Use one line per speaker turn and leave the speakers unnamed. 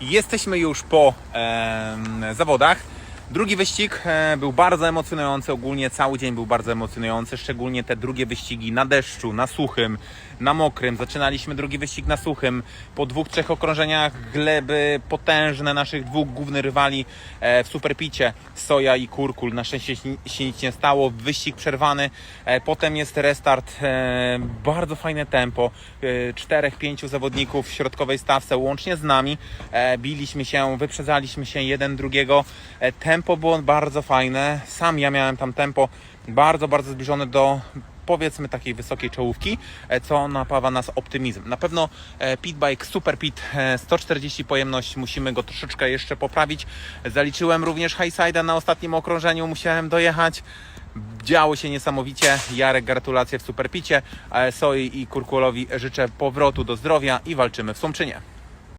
Jesteśmy już po em, zawodach. Drugi wyścig e, był bardzo emocjonujący, ogólnie cały dzień był bardzo emocjonujący, szczególnie te drugie wyścigi na deszczu, na suchym, na mokrym. Zaczynaliśmy drugi wyścig na suchym, po dwóch, trzech okrążeniach gleby potężne naszych dwóch głównych rywali e, w superpicie, Soja i Kurkul. Na szczęście się- nic nie stało, wyścig przerwany, e, potem jest restart, bardzo fajne tempo, czterech, pięciu zawodników w środkowej stawce, łącznie z nami, biliśmy się, wyprzedzaliśmy się jeden drugiego, e, tempo było bardzo fajne, sam ja miałem tam tempo bardzo, bardzo zbliżone do powiedzmy takiej wysokiej czołówki, e, co napawa nas optymizm. Na pewno e, Pitbike Super Pit e, 140 pojemność, musimy go troszeczkę jeszcze poprawić. Zaliczyłem również Highside'a na ostatnim okrążeniu, musiałem dojechać. Działo się niesamowicie. Jarek, gratulacje w Superpicie. E, Soi i Kurkulowi życzę powrotu do zdrowia i walczymy w Słomczynie.